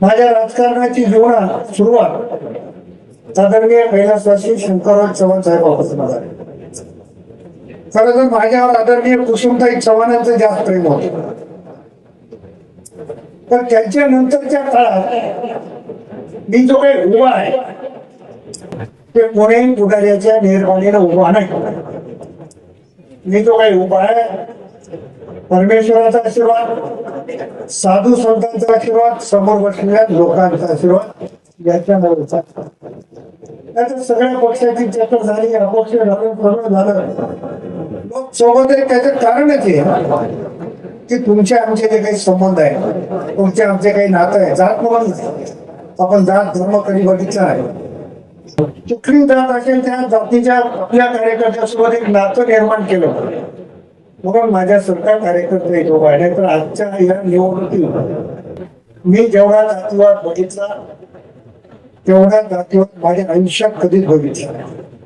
माझ्या राजकारणाची जीवना सुरुवात आदरणीय कैलासवासी शंकरराव चव्हाण साहेबांपासून झाली. खर तर माझ्यावर आदरणीय कुसुमताई चव्हाणांचं जास्त प्रेम होत. तर त्यांच्या नंतरच्या काळात मी जो काही उभा आहे ते पुणे पुढाऱ्याच्या निर्माणीनं उभा नाही. मी जो काही उभा आहे परमेश्वराचा आशीर्वाद साधू संतांचा आशीर्वाद समोर बसलेल्या लोकांचा आशीर्वाद याच्यामुळे सगळ्या पक्षाची चर्चा झाली अपक्ष झालं सगळं झालं. लोक सोबत त्याचं कारणच आहे की तुमचे आमचे जे काही संबंध आहे तुमचे आमचे काही नातं आहे जात म्हणून आपण जात धर्म कधी बघितला आहे कुठली जात असेल त्या जातीच्या आपल्या कार्यकर्त्यासोबत एक नातं निर्माण केलं. म्हणून माझ्या सरकार कार्यकर्ते जो आहे तर आजच्या या निवडणुकीत मी जेवढा जातीवाद बघितला तेवढा जातीवाद माझ्या आयुष्यात कधीच बघितला